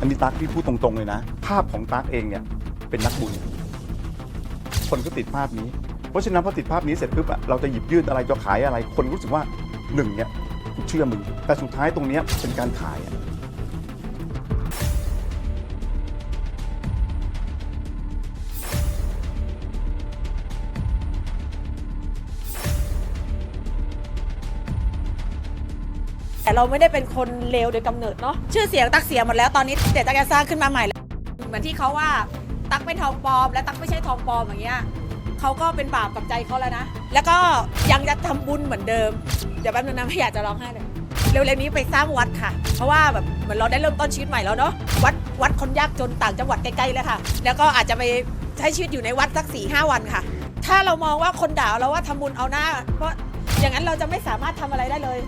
อันนี้ตั๊กพี่พูดตรงๆเลยนะ ภาพของตั๊กเองเนี่ยเป็นนักบุญ คนก็ติดภาพนี้ เพราะฉะนั้นพอติดภาพนี้เสร็จปุ๊บอะเราจะหยิบยื่นอะไรจะขายอะไร คนรู้สึกว่าหนึ่งเนี่ยกูเชื่อมึง แต่สุดท้ายตรงเนี้ยเป็นการขายอะ เราไม่ได้เป็นคนเลวโดยกำเนิดเนาะชื่อเสียงตักเสียหมดแล้วตอนนี้เดี๋ยวตักจะสร้างขึ้นมาใหม่แล้วเหมือนที่เขาว่าตักเป็นทองปลอม และตักไม่ใช่ทองปลอมอย่างเงี้ยเขาก็เป็นบาปกับใจเขาแล้วนะ แล้วก็ยังจะทำบุญเหมือนเดิม เดี๋ยวแป๊บนึงนะไม่อยากจะร้องไห้เลยเร็วๆนี้ไปสร้างวัดค่ะ เพราะว่าแบบเหมือนเราได้เริ่มต้นชีวิตใหม่แล้วเนาะวัดวัดคนยากจนต่างจังหวัดใกล้ๆเลยค่ะ แล้วก็อาจจะไปใช้ชีวิตอยู่ในวัดสักสี่ห้าวันค่ะ ถ้าเรามองว่าคนด่าเราว่าทำบุญเอาหน้า เพราะอย่างนั้นเราจะไม่สามารถทำอะไรได้เลย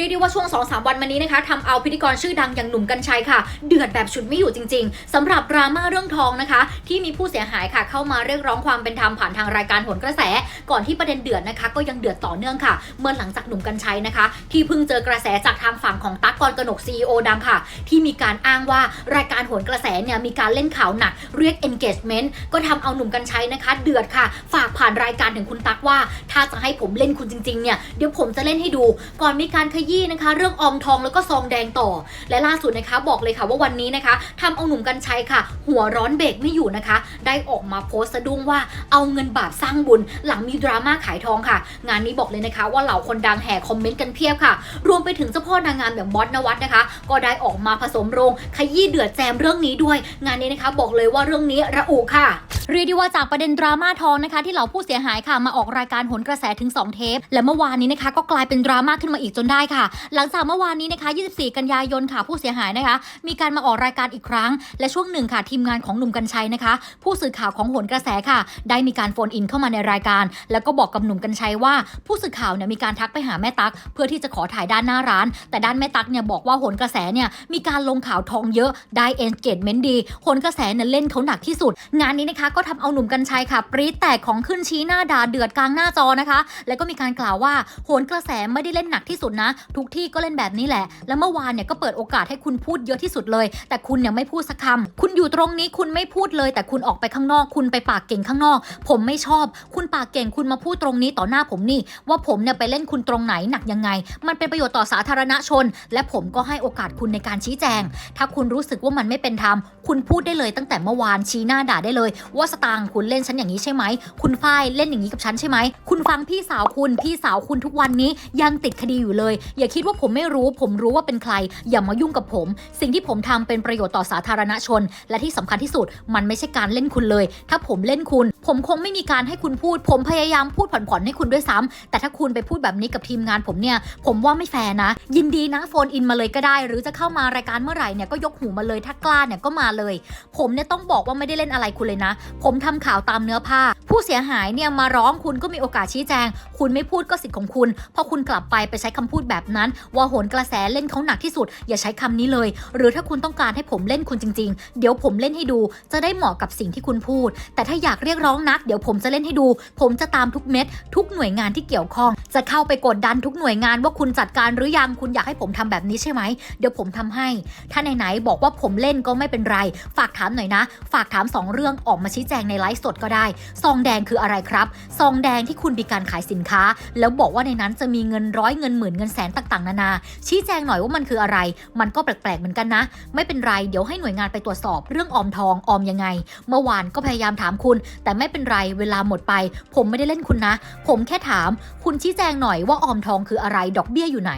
เรียกได้ว่าช่วง2-3วันมานี้นะคะทำเอาพิธีกรชื่อดังอย่างหนุ่มกัญชัยค่ะ เดือดแบบฉุดไม่อยู่จริง ๆสำหรับดราม่าเรื่องทองนะคะ ที่มีผู้เสียหายค่ะเข้ามาเรียกร้องความเป็นธรรมผ่านทางรายการโหนกระแส ก่อนที่ประเด็นเดือดนะคะ ก็ยังเดือดต่อเนื่องค่ะ เมื่อหลังจากหนุ่มกัญชัยนะคะ ที่เพิ่งเจอกระแสจากทางฝั่งของตั๊กกรกนก CEO ดังค่ะ ที่มีการอ้างว่ารายการโหนกระแสเนี่ยมีการเล่นข่าวหนักเรียก engagement ก็ทำเอาหนุ่มกัญชัยนะคะ เดือดค่ะ ฝากผ่านรายการถึงคุณตั๊กว่า ถ้าจะให้ผมเล่นคุณจริงๆเนี่ยเดี๋ยวผมจะเล่นให้ดู ก่อนมีการขยี้นะคะ เรื่องออมทองแล้วก็ซองแดงต่อ และล่าสุดนะคะบอกเลยค่ะว่าวันนี้นะคะทำเอาหนุ่มกัญชัยค่ะ หัวร้อนเบรกไม่อยู่นะคะได้ออกมาโพสต์สะดุ้งว่าเอาเงินบาปสร้างบุญ หลังมีดราม่าขายทองค่ะ งานนี้บอกเลยนะคะว่าเหล่าคนดังแห่คอมเมนต์กันเพียบค่ะ รวมไปถึงเจ้าพ่อนางงามอย่างบอสนวัตนะคะ ก็ได้ออกมาผสมโรงขยี้เดือดแจมเรื่องนี้ด้วย งานนี้นะคะบอกเลยว่าเรื่องนี้ระอุค่ะเรียกได้ว่าจากประเด็นดราม่าทองนะคะ ที่เหล่าผู้เสียหายค่ะมาออกรายการหนกระแสถึง 2 เทป และเมื่อวานนี้นะคะ ก็กลายเป็นดราม่าขึ้นมาอีกจนได้ค่ะ หลังจากเมื่อวานนี้นะคะ 24 กันยายนค่ะผู้เสียหายนะคะ มีการมาออกรายการอีกครั้ง และช่วงหนึ่งค่ะทีมงานของหนุ่มกัญชัยนะคะผู้สื่อข่าวของโหนกระแสค่ะ ได้มีการโฟนอินเข้ามาในรายการ แล้วก็บอกกับหนุ่มกัญชัยว่า ผู้สื่อข่าวเนี่ยมีการทักไปหาแม่ตั๊กเพื่อที่จะขอถ่ายด้านหน้าร้าน แต่ด้านแม่ตั๊กเนี่ยบอกว่าโหนกระแสเนี่ยมีการลงข่าวทองเยอะได้เอนเกจเมนต์ดีโหนกระแสเนี่ยเล่นเขาหนักที่สุด งานนี้นะคะก็ทำเอาหนุ่มกัญชัยค่ะ ปรี๊ดแตกของขึ้นชี้หน้าด่าเดือดกลางหน้าจอนะคะ แล้วก็มีการกล่าวว่าโหนกระแสไม่ได้เล่นหนักที่สุดนะ ทุกที่ก็เล่นแบบนี้แหละ แล้วเมื่อวานเนี่ยก็เปิดโอกาสให้คุณพูดเยอะที่สุดเลย แต่คุณเนี่ยไม่พูดสักคำคุณอยู่ตรงนี้คุณไม่พูดเลยแต่แต่คุณออกไปข้างนอก คุณไปปากเก่งข้างนอก ผมไม่ชอบ คุณปากเก่งคุณมาพูดตรงนี้ต่อหน้าผมนี่ ว่าผมเนี่ยไปเล่นคุณตรงไหนหนักยังไง มันเป็นประโยชน์ต่อสาธารณชน และผมก็ให้โอกาสคุณในการชี้แจง ถ้าคุณรู้สึกว่ามันไม่เป็นธรรมคุณพูดได้เลยตั้งแต่เมื่อวานชี้หน้าด่าได้เลย ว่าสตางค์คุณเล่นฉันอย่างนี้ใช่ไหมคุณฝ้ายเล่นอย่างนี้กับฉันใช่ไหมคุณฟังพี่สาวคุณพี่สาวคุณทุกวันนี้ยังติดคดีอยู่เลย อย่าคิดว่าผมไม่รู้ ผมรู้ว่าเป็นใคร อย่ามายุ่งกับผม สิ่งที่ผมทำเป็นประโยชน์ต่อสาธารณชน และที่สำคัญที่สุดมันไม่ใช่การเล่นคุณเลย ถ้าผมเล่นคุณผมคงไม่มีการให้คุณพูด ผมพยายามพูดผ่อนๆให้คุณด้วยซ้ำแต่ถ้าคุณไปพูดแบบนี้กับทีมงานผมเนี่ย ผมว่าไม่แฟร์นะ ยินดีนะโฟนอินมาเลยก็ได้ หรือจะเข้ามารายการเมื่อไหร่เนี่ยก็ยกหูมาเลยถ้ากล้าเนี่ยก็มาเลย ผมเนี่ยต้องบอกว่าไม่ได้เล่นอะไรคุณเลยนะ ผมทำข่าวตามเนื้อผ้า ผู้เสียหายเนี่ยมาร้องคุณก็มีโอกาสชี้แจง คุณไม่พูดก็สิทธิ์ของคุณ พอคุณกลับไปไปใช้คำพูดแบบนั้น ว่าโหนกระแสเล่นเขาหนักที่สุด อย่าใช้คำนี้เลย หรือถ้าคุณต้องการให้ผมเล่นคุณจริง ๆ เดี๋ยวผมเล่นให้ดู จะได้เหมาะกับสิ่งที่คุณพูด แต่ถ้าอยากเรียกร้องนัก เดี๋ยวผมจะเล่นให้ดู ผมจะตามทุกเม็ด ทุกหน่วยงานที่เกี่ยวข้อง จะเข้าไปกดดันทุกหน่วยงานว่าคุณจัดการหรือยังคุณอยากให้ผมทำแบบนี้ใช่ไหม เดี๋ยวผมทำให้ ถ้าไหนๆบอกว่าผมเล่นก็ไม่เป็นไร ฝากถามหน่อยนะ ฝากถามสองเรื่องออกมาชี้แจงในไลฟ์สดก็ได้ ซองแดงคืออะไรครับ ซองแดงที่คุณมีการขายสินค้า แล้วบอกว่าในนั้นจะมีเงินร้อยเงินหมื่นเงินแสนต่างๆ นานา ชี้แจงหน่อยว่ามันคืออะไร มันก็แปลกๆเหมือนกันนะ ไม่เป็นไร เดี๋ยวให้หน่วยงานไปตรวจสอบเรื่องออมทองออมยังไง เมื่อวานก็พยายามถามคุณ แต่ไม่เป็นไรเวลาหมดไป ผมไม่ได้เล่นคุณนะ ผมแค่ถาม คุณชี้แจงหน่อยว่าออมทองคืออะไรดอกเบี้ยอยู่ไหน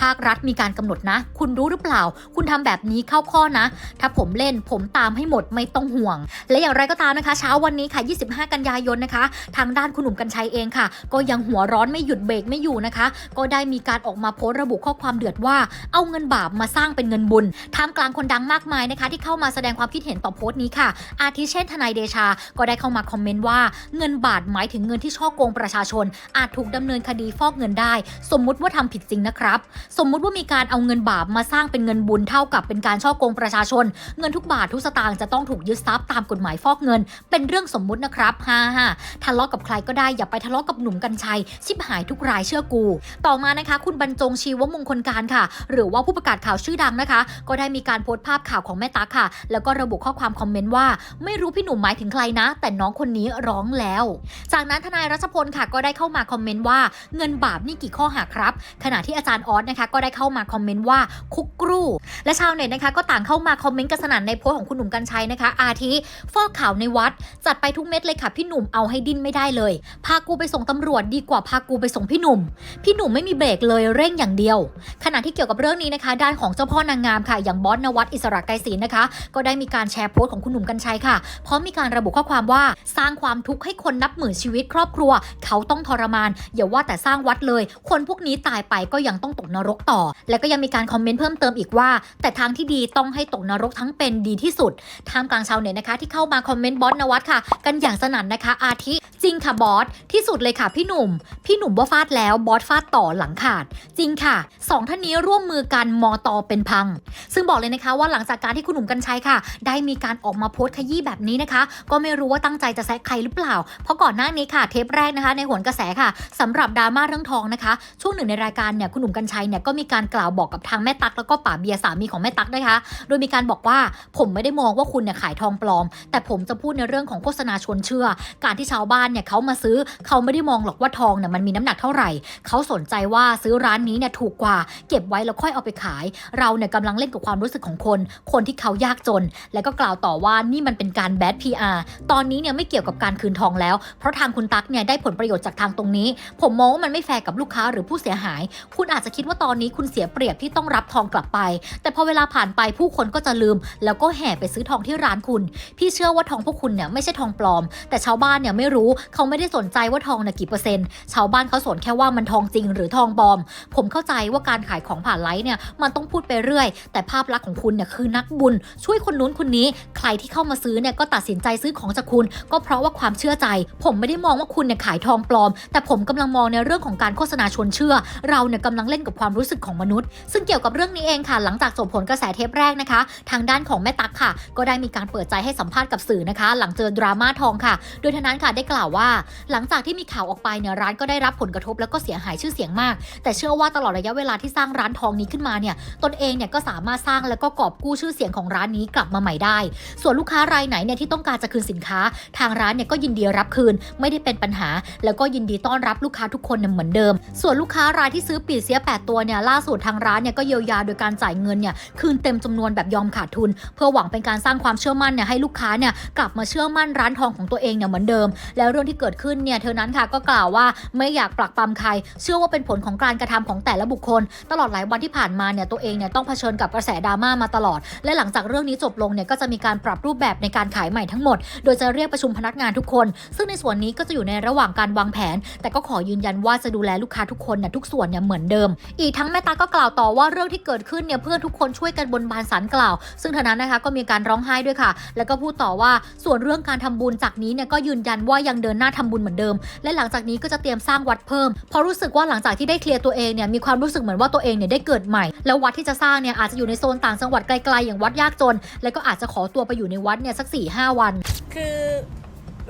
ภาครัฐมีการกำหนดนะ คุณรู้หรือเปล่า คุณทำแบบนี้เข้าข้อนะ ถ้าผมเล่นผมตามให้หมดไม่ต้องห่วง และอย่างไรก็ตามนะคะ เช้าวันนี้ค่ะ 25 กันยายนนะคะ ทางด้านคุณหนุ่มกัญชัยเองค่ะ ก็ยังหัวร้อนไม่หยุดเบรกไม่อยู่นะคะ ก็ได้มีการออกมาโพสต์ระบุข้อความเดือดว่า เอาเงินบาปมาสร้างเป็นเงินบุญท่ามกลางคนดังมากมายนะคะ ที่เข้ามาแสดงความคิดเห็นต่อโพสต์นี้ค่ะ อาทิเช่นทนายเดชา ก็ได้เข้ามาคอมเมนต์ว่าเงินบาทหมายถึงเงินที่ช่อโกงประชาชน อาจถูกดำเนินคดีฟอกเงินได้ สมมุติว่าทำผิดจริงนะครับ สมมุติว่ามีการเอาเงินบาปมาสร้างเป็นเงินบุญเท่ากับเป็นการช่อโกงประชาชน เงินทุกบาททุกสตางค์จะต้องถูกยึดทรัพย์ตามกฎหมายฟอกเงิน เป็นเรื่องสมมุตินะครับฮ่าฮ่าทะเลาะกับใครก็ได้อย่าไปทะเลาะกับหนุ่มกัญชัย ชิบหายทุกรายเชื่อกู ต่อมานะคะ คุณบรรจงชีวมงคลการค่ะ หรือว่าผู้ประกาศข่าวชื่อดังนะคะ ก็ได้มีการโพสต์ภาพข่าวของแม่ตั๊กค่ะ แล้วก็ระบุข้อความคอมเมนต์ว่า ไม่รู้พี่หนุ่มหมายถึงใครนะ แต่น้องคนนี้ร้องแล้ว จากนั้นทนายรัชพลค่ะก็ได้เข้ามาคอมเมนต์ว่าเงินบาปนี่กี่ข้อหาครับ ขณะที่อาจารย์ออสนะคะก็ได้เข้ามาคอมเมนต์ว่าคุกกรูและชาวเน็ตนะคะก็ต่างเข้ามาคอมเมนต์กันสนั่นในโพสของคุณหนุ่มกัญชัยนะคะ อาทิฟอกข่าวในวัด จัดไปทุกเม็ดเลยค่ะพี่หนุ่มเอาให้ดิ้นไม่ได้เลย พากูไปส่งตำรวจดีกว่าพากูไปส่งพี่หนุ่ม พี่หนุ่มไม่มีเบรกเลยเร่งอย่างเดียว ขณะที่เกี่ยวกับเรื่องนี้นะคะ ด้านของเจ้าพ่อนางงามค่ะ อย่างบอสนวัตอิสระไกรศรีนะคะ ก็ได้มีการแชร์โพสต์ของคุณหนุ่มกัญชัยค่ะพร้อมมีการระบุข้อความว่าสร้างความทุกข์ให้คนนับหมื่นชีวิตครอบครัว เขาต้องทรมานอย่าว่าแต่สร้างวัดเลย คนพวกนี้ตายไปก็ยังต้องตกนรกต่อ และก็ยังมีการคอมเมนต์เพิ่มเติมอีกว่า แต่ทางที่ดีต้องให้ตกนรกทั้งเป็นดีที่สุดท่ามกลางชาวเน็ตนะคะ ที่เข้ามาคอมเมนต์บอสนวัตค่ะ กันอย่างสนั่นนะคะ อาทิ จริงค่ะบอสที่สุดเลยค่ะพี่หนุ่ม พี่หนุ่มว่าฟาดแล้วบอสฟาดต่อหลังขาด จริงค่ะสองท่านนี้ร่วมมือกันมอตอเป็นพัง ซึ่งบอกเลยนะคะว่าหลังจากการที่คุณหนุ่มกัญชัยค่ะ ได้มีการออกมาโพสต์ขยี้แบบนี้นะคะ ก็ไม่รู้ว่าตั้งใจจะแซะใครหรือเปล่า เพราะก่อนหน้านี้ค่ะเทปแรกนะคะ ในโหนกระแสค่ะสำหรับดราม่าเรื่องทองนะคะ ช่วงหนึ่งในรายการเนี่ยคุณหนุ่มกัญชัยเนี่ยก็มีการกล่าวบอกกับทางแม่ตั๊กแล้วก็ป๋าเบียร์สามีของแม่ตั๊กนะคะ โดยมีการบอกว่าผมไม่ได้มองว่าคุณเนี่ยขายทองปลอม แต่ผมจะพูดในเรื่องของโฆษณาชวนเชื่อ การที่ชาวบ้านเนี่ยเขามาซื้อเขาไม่ได้มองหรอกว่าทองเนี่ยมันมีน้ำหนักเท่าไหร่เขาสนใจว่าซื้อร้านนี้เนี่ยถูกกว่า เก็บไว้แล้วค่อยเอาไปขาย เราเนี่ยกำลังเล่นกับความรู้สึกของคน คนที่เขายากจน และก็กล่าวต่อว่านี่มันเป็นการแบด PR ตอนนี้เนี่ยไม่เกี่ยวกับการคืนทองแล้ว เพราะทางคุณตั๊กเนี่ยได้ผลประโยชน์จากทางตรงนี้ ผมมองว่ามันไม่แฟร์กับลูกค้าหรือผู้เสียหาย คุณอาจจะคิดว่าตอนนี้คุณเสียเปรียบที่ต้องรับทองกลับไป แต่พอเวลาผ่านไปผู้คนก็จะลืม แล้วก็แห่ไปซื้อทองที่ร้านคุณ พี่เชื่อว่าทองพวกคุณเนี่ยไม่ใช่ทองปลอม แต่ชาวบ้านเนี่ยไม่รู้เขาไม่ได้สนใจว่าทองเนี่ยกี่เปอร์เซ็นต์ชาวบ้านเขาสนแค่ว่ามันทองจริง หรือทองปลอม ผมเข้าใจว่าการขายของผ่านไลฟ์เนี่ยมันต้องพูดไปเรื่อย แต่ภาพลักษณ์ของคุณเนี่ยคือนักบุญ ช่วยคนนู้นคนนี้ ใครที่เข้ามาซื้อเนี่ยก็ตัดสินใจซื้อของจากคุณ ก็เพราะว่าความเชื่อใจ ผมไม่ได้มองว่าคุณเนี่ยขายทองปลอม แต่ผมกำลังมองในเรื่องของการโฆษณาชวนเชื่อ เราเนี่ยกำลังเล่นกับความรู้สึกของมนุษย์ ซึ่งเกี่ยวกับเรื่องนี้เองค่ะ หลังจากจบผลกระแสเทปแรกนะคะ ทางด้านของแม่ตั๊กค่ะ ก็ได้มีการเปิดใจให้สัมภาษณ์กับสื่อนะคะ หลังเจอดราม่าทองค่ะ โดยทานั้นค่ะได้กล่าวว่า หลังจากที่มีข่าวออกไปเนี่ยร้านก็ได้รับผลกระทบแล้วก็เสียหายชื่อเสียงมาก แต่เชื่อว่าตลอดระยะเวลาที่สร้างร้านทองนี้ขึ้นมาเนี่ยตนเองเนี่ยก็สามารถสร้างแล้วก็กอบกู้ชื่อเสียงของร้านนี้กลับมาใหม่ได้ ส่วนลูกค้ารายไหนเนี่ยที่ต้องการจะคืนสินค้าทางร้านเนี่ยก็ยินดีรับคืน ไม่ได้เป็นปัญหา แล้วก็ยินดีต้อนรับลูกค้าทุกคนเหมือนเดิม ส่วนลูกค้ารายที่ซื้อปีเสีย 8 ตัวเนี่ยล่าสุดทางร้านเนี่ยก็เยียวยาโดยการจ่ายเงินเนี่ยคืนเต็มจำนวนแบบยอมขาดทุน เพื่อหวังเป็นการสร้างความเชื่อมั่นเนี่ยให้ลูกค้าเนี่ยกลับมาเชื่อมั่นร้านทองของตัวเองเนี่ยเหมือนเดิม แล้วเรื่องที่เกิดขึ้นเนี่ยเธอนั้นค่ะก็กล่าวว่าไม่อยากปลักปำใคร เชื่อว่าเป็นผลของการกระทำของแต่ละบุคคล ตลอดหลายวันที่ผ่านมาเนี่ยตัวเองเนี่ยต้องเผชิญกับกระแสดราม่ามาตลอด และหลังจากเรื่องนี้จบลงเนี่ยก็จะมีการปรับรูปแบบในการขายใหม่ทั้งหมด โดยจะเรียกประชุมพนักงานทุกคน ซึ่งในส่วนนี้ก็จะอยู่ในระหว่างการวางแผน แต่ก็ขอยืนยันว่าจะดูแลลูกค้าทุกคนเนี่ยทุกส่วนเนี่ยเหมือนเดิม อีกทั้งแม่ตาก็กล่าวต่อว่าเรื่องที่เกิดขึ้นเนี่ยเพื่อนทุกคนช่วยกันบนบานสารกล่าว ซึ่งเธอนั้นนะคะก็มีการร้องไห้ด้วยค่ะ แล้วก็พูดต่อว่าส่วนเรื่องการทำบุญจากนี้เนี่ยก็ยืนยันว่ายังเดินหน้าทำบุญเหมือนเดิม และหลังจากนี้ก็จะเตรียมสร้างวัดเพิ่มเพราะรู้สึกว่าหลังจากที่ได้เคลียร์ตัวเองเนี่ยมีความรู้สึกเหมือนว่าตัวเองเนี่ยได้เกิดใหม่ แล้ววัดที่จะสร้างเนี่ยอาจจะอยู่ในโซนต่างจังหวัดไกลๆอย่างวัดยากจน แล้วก็อาจจะขอตัวไปอยู่ในวัดเนี่ยสัก4ี่ห้าวัน คือ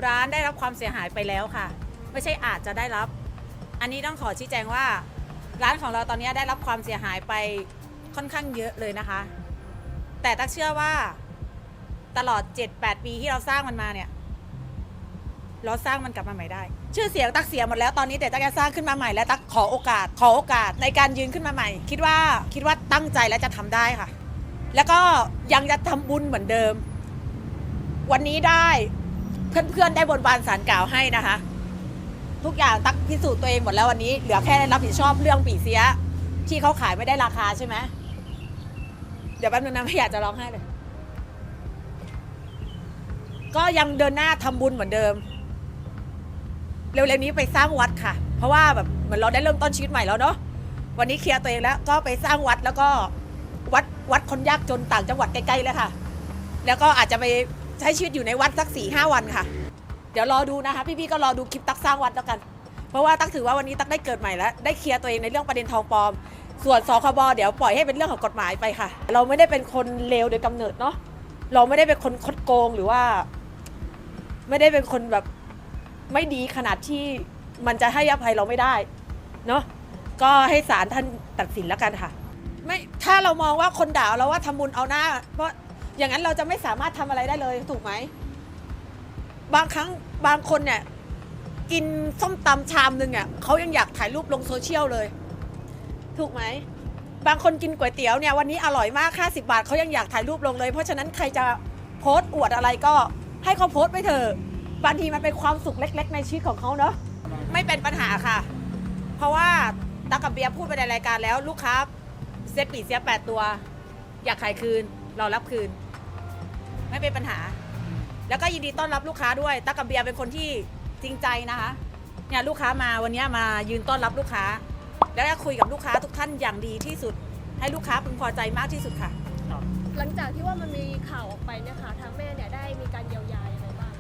ร้านได้รับความเสียหายไปแล้วค่ะ ไม่ใช่อาจจะได้รับ อันนี้ต้องขอชี้แจงว่า ร้านของเราตอนนี้ได้รับความเสียหายไปค่อนข้างเยอะเลยนะคะ แต่ตักเชื่อว่าตลอด 7-8 ปีที่เราสร้างมันมาเนี่ย เราสร้างมันกลับมาใหม่ได้ ชื่อเสียงตักเสียหมดแล้วตอนนี้แต่ตักจะสร้างขึ้นมาใหม่และตักขอโอกาส ขอโอกาสในการยืนขึ้นมาใหม่ คิดว่าคิดว่าตั้งใจและจะทำได้ค่ะ แล้วก็ยังจะทำบุญเหมือนเดิม วันนี้ได้ เพื่อนๆได้บนบานสารกล่าวให้นะคะ ทุกอย่างตักพิสูจน์ตัวเองหมดแล้ววันนี้เหลือแค่รับผิดชอบเรื่องปีเสีย ที่เขาขายไม่ได้ราคาใช่ไหมเดี๋ยวแป๊บนึงนะไม่อยากจะร้องไห้เลย ก็ยังเดินหน้าทำบุญเหมือนเดิม เร็วๆนี้ไปสร้างวัดค่ะ เพราะว่าแบบเหมือนเราได้เริ่มต้นชีวิตใหม่แล้วเนาะวันนี้เคลียร์ตัวเองแล้ว ก็ไปสร้างวัดแล้วก็วัดวัดคนยากจนต่างจังหวัดใกล้ๆเลยค่ะ แล้วก็อาจจะไป ใช้ชีวิตอยู่ในวัดสักสี่ห้าวันค่ะ เดี๋ยวรอดูนะคะ พี่ๆก็รอดูคลิปตักสร้างวัดแล้วกัน เพราะว่าตักถือว่าวันนี้ตักได้เกิดใหม่แล้ว ได้เคลียร์ตัวเองในเรื่องประเด็นทองปลอม ส่วนสคบเดี๋ยวปล่อยให้เป็นเรื่องของกฎหมายไปค่ะ เราไม่ได้เป็นคนเลวโดยกำเนิดเนาะเราไม่ได้เป็นคนคดโกงหรือว่า ไม่ได้เป็นคนแบบไม่ดีขนาดที่มันจะให้อภัยเราไม่ได้เนาะก็ให้ศาลท่านตัดสินแล้วกันค่ะ ไม่ถ้าเรามองว่าคนด่าเราว่าทำบุญเอาหน้า เพราะ อย่างนั้นเราจะไม่สามารถทำอะไรได้เลยถูกไหม บางครั้งบางคนเนี่ยกินส้มตำชามหนึ่งอะเขายังอยากถ่ายรูปลงโซเชียลเลย ถูกไหม บางคนกินก๋วยเตี๋ยวเนี่ยวันนี้อร่อยมาก50บาทเขายังอยากถ่ายรูปลงเลย เพราะฉะนั้นใครจะโพสต์อวดอะไรก็ให้เขาโพสต์ไปเถอะบางทีมันเป็นความสุขเล็ก ๆ ในชีวิตของเขาเนาะไม่เป็นปัญหาค่ะ เพราะว่าตากับเบียร์พูดไปในรายการแล้วลูกค้าเซตปีเสียแปดตัว อยากขายคืน เรารับคืน ไม่เป็นปัญหา แล้วก็ยินดีต้อนรับลูกค้าด้วยตากับเบียร์เป็นคนที่จริงใจนะคะเนี่ยลูกค้ามาวันนี้มายืนต้อนรับลูกค้า แล้วก็คุยกับลูกค้าทุกท่านอย่างดีที่สุด ให้ลูกค้าพึงพอใจมากที่สุดค่ะ หลังจากที่ว่ามันมีข่าวออกไปเนี่ยค่ะทางแม่เนี่ยได้มีการเยียวยายังไงบ้าง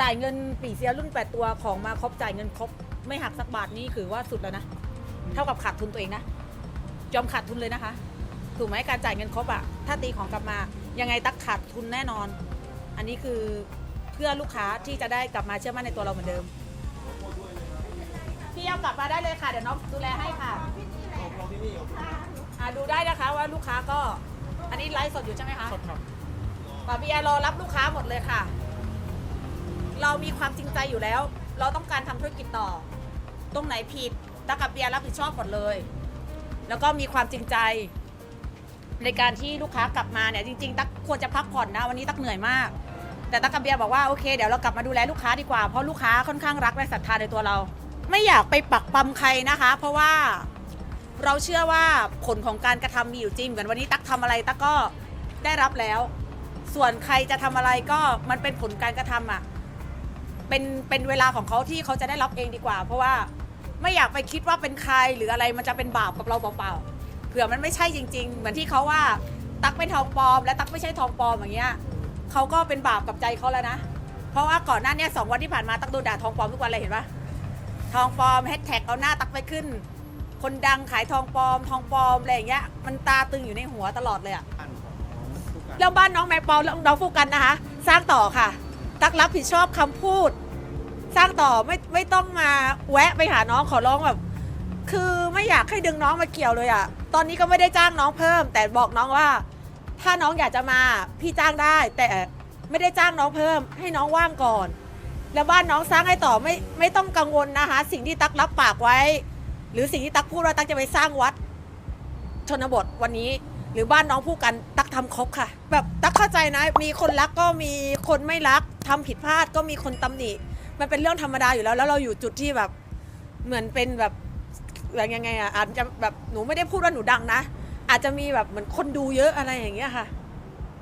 จ่ายเงินปีเสียรุ่นแปดตัวของมาครบจ่ายเงินครบ ไม่หักสักบาทนี่คือว่าสุดแล้วนะ เท่ากับขาดทุนตัวเองนะ ยอมขาดทุนเลยนะคะ ถูกไหมการจ่ายเงินครบอะถ้าตีของกลับมา ยังไงตักขาดทุนแน่นอน อันนี้คือเพื่อลูกค้าที่จะได้กลับมาเชื่อมั่นในตัวเราเหมือนเดิม พี่เอากลับมาได้เลยค่ะ เดี๋ยวน้องดูแลให้ค่ะอ่าดูได้นะคะว่าลูกค้าก็ อันนี้ไลฟ์สดอยู่ใช่ไหมคะปาเบียร์รอรับลูกค้าหมดเลยค่ะ เรามีความจริงใจอยู่แล้ว เราต้องการทำธุรกิจต่อ ตรงไหนผิดตากับเบียร์รับผิดชอบหมดเลย แล้วก็มีความจริงใจ ในการที่ลูกค้ากลับมาเนี่ยจริงๆ ตักควรจะพักผ่อนนะวันนี้ตักเหนื่อยมาก แต่ตักกับเบียร์บอกว่าโอเคเดี๋ยวเรากลับมาดูแลลูกค้าดีกว่าเพราะลูกค้าค่อนข้างรักและศรัทธาในตัวเรา ไม่อยากไปปักปั๊มใครนะคะ เพราะว่าเราเชื่อว่าผลของการกระทำมีอยู่จริงเหมือนวันนี้ตักทำอะไรตักก็ได้รับแล้ว ส่วนใครจะทำอะไรก็มันเป็นผลการกระทำอะเป็นเป็นเวลาของเขาที่เขาจะได้รับเองดีกว่า เพราะว่าไม่อยากไปคิดว่าเป็นใครหรืออะไรมันจะเป็นบาปกับเราเปล่าๆ ผื่อมันไม่ใช่จริง ๆ เหมือนที่เขาว่าตักเป็นทองปลอม และตักไม่ใช่ทองปลอมอย่างเงี้ยเขาก็เป็นบาปกับใจเขาแล้วนะ เพราะว่าก่อนหน้านี้สองวันที่ผ่านมาตักโดนด่าทองปลอมทุกวันเลยเห็นปะทองปลอมแฮชแท็กเอาหน้าตักไปขึ้น คนดังขายทองปลอม ทองปลอมอะไรอย่างเงี้ยมันตาตึงอยู่ในหัวตลอดเลยอะเรื่องบ้านน้องแมงปอเรื่องน้องฟูกันนะคะ สร้างต่อค่ะ ตักรับผิดชอบคำพูด สร้างต่อไม่ไม่ต้องมาแวะไปหาน้องขอร้องแบบ คือ ไม่อยากให้ดึงน้องมาเกี่ยวเลยอะ่ะ ตอนนี้ก็ไม่ได้จ้างน้องเพิ่ม แต่บอกน้องว่า ถ้าน้องอยากจะมาพี่จ้างได้ แต่ไม่ได้จ้างน้องเพิ่ม ให้น้องว่างก่อน แล้วบ้านน้องสร้างให้ต่อไม่ไม่ต้องกังวลนะคะ สิ่งที่ตักรับปากไว้ หรือสิ่งที่ตักพูดว่าตักจะไปสร้างวัด ชนบทวันนี้ หรือบ้านน้องพูดกันตักทำครบค่ะ แบบตักเข้าใจนะ มีคนรักก็มีคนไม่รักทำผิดพลาดก็มีคนตำหนิมันเป็นเรื่องธรรมดาอยู่แล้ว แล้วเราอยู่จุดที่แบบเหมือนเป็นแบบ แบบยังไงอะอาจจะแบบหนูไม่ได้พูดว่าหนูดังนะ อาจจะมีแบบเหมือนคนดูเยอะอะไรอย่างเงี้ยค่ะ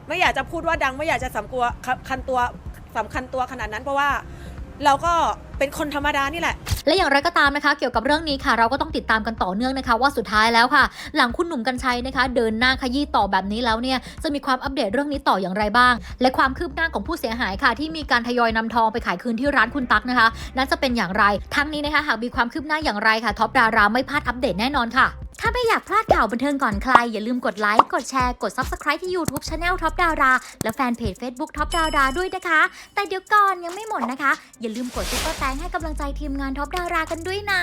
ไม่อยากจะพูดว่าดังไม่อยากจะสำคัญคันตัวสำคัญตัวขนาดนั้นเพราะว่า เราก็เป็นคนธรรมดานี่แหละ และอย่างไรก็ตามนะคะ เกี่ยวกับเรื่องนี้ค่ะ เราก็ต้องติดตามกันต่อเนื่องนะคะ ว่าสุดท้ายแล้วค่ะ หลังคุณหนุ่มกัญชัยนะคะ เดินหน้าขยี้ต่อแบบนี้แล้วเนี่ยจะมีความอัปเดตเรื่องนี้ต่ออย่างไรบ้าง และความคืบหน้าของผู้เสียหายค่ะ ที่มีการทยอยนำทองไปขายคืนที่ร้านคุณตั๊กนะคะนั้นจะเป็นอย่างไรทั้งนี้นะคะหากมีความคืบหน้าอย่างไรค่ะท็อปดาราไม่พลาดอัปเดตแน่นอนค่ะ ถ้าไม่อยากพลาดข่าวบันเทิงก่อนใคร อย่าลืมกดไลค์ กดแชร์ กด Subscribe ที่ YouTube Channel Top ดาราและแฟนเพจ Facebook Top ดาราด้วยนะคะ แต่เดี๋ยวก่อนยังไม่หมดนะคะ อย่าลืมกดซุปเปอร์แตงให้กำลังใจทีมงาน Top ดารากันด้วยนะ